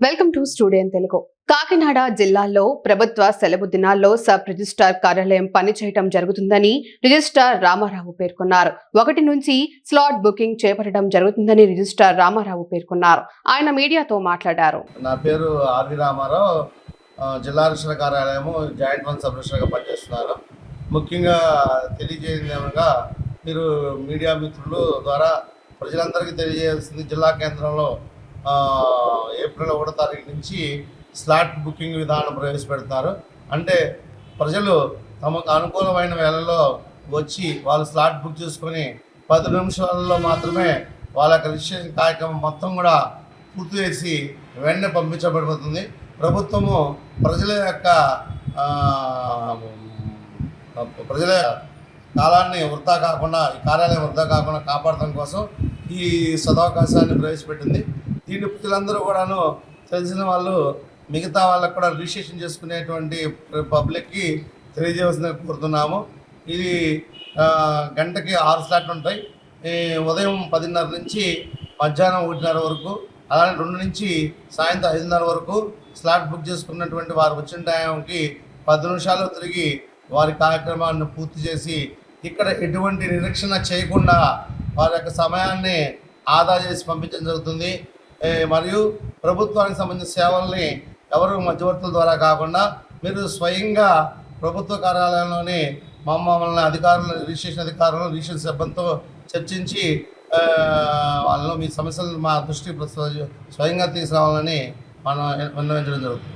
Welcome to studio Telugu. Kakinada జిల్లాలో ప్రభుత్వ సెలవు దినాల్లో సబ్ రిజిస్టార్ కార్యాలయం పనిచేయటం జరుగుతుందని రిజిస్టార్ రామారావు పేర్కొన్నారు. ఒకటి నుంచి స్లాట్ బుకింగ్ చేపట్టడం జరుగుతుందని రిజిస్టార్ రామారావు పేర్కొన్నారు. ఆయన మీడియాతో మాట్లాడారు. నా పేరు ఆర్వి రామారావు. జిల్లా రిజిస్టర్ కార్యాలయము జాయింట్ వన్ సబ్ రిజిస్టర్గా పనిచేస్తున్నారు. ముఖ్యంగా తెలియజేయగా మీరు మీడియా మిత్రులు ద్వారా ప్రజలందరికీ తెలియజేయాల్సింది జిల్లా కేంద్రంలో ఏప్రిల్ ఒకటో తారీఖు నుంచి స్లాట్ బుకింగ్ విధానం ప్రవేశపెడతారు. అంటే ప్రజలు తమకు అనుకూలమైన వేళల్లో వచ్చి వాళ్ళు స్లాట్ బుక్ చేసుకొని పది నిమిషాలలో మాత్రమే వాళ్ళ రిజిస్ట్రేషన్ కార్యక్రమం మొత్తం కూడా పూర్తి చేసి వెంటనే పంపించబడిపోతుంది. ప్రభుత్వము ప్రజల యొక్క ప్రజల కాలాన్ని వృధా కాకుండా ఈ కార్యాలయం వృధా కాకుండా కాపాడటం కోసం ఈ సదవకాశాన్ని ప్రవేశపెట్టింది. దీన్ని ప్రజలందరూ కూడాను తెలిసిన వాళ్ళు మిగతా వాళ్ళకు కూడా రిజిస్ట్రేషన్ చేసుకునేటువంటి పబ్లిక్కి తెలియజేయవలసిందని కోరుతున్నాము. ఇది గంటకి ఆరు స్లాట్లు ఉంటాయి. ఉదయం పదిన్నర నుంచి మధ్యాహ్నం ఒకటిన్నర వరకు అలానే రెండు నుంచి సాయంత్రం ఐదున్నర వరకు స్లాట్ బుక్ చేసుకున్నటువంటి వారు వచ్చిన టైంకి పది నిమిషాలు తిరిగి వారి కార్యక్రమాన్ని పూర్తి చేసి ఇక్కడ ఎటువంటి నిరీక్షణ చేయకుండా వారి యొక్క సమయాన్ని ఆదా చేసి పంపించడం జరుగుతుంది. మరియు ప్రభుత్వానికి సంబంధించిన సేవల్ని ఎవరు మధ్యవర్తుల ద్వారా కాకుండా మీరు స్వయంగా ప్రభుత్వ కార్యాలయంలోని మమ్మల్ని అధికారులు రిజిస్ట్రేషన్ అధికారులు రిజిస్ట్రేషన్ సిబ్బందితో చర్చించి ఆ, వాళ్ళను మీ సమస్యలను మా దృష్టికి స్వయంగా తీసుకురావాలని మనం విన్నవించడం జరుగుతుంది.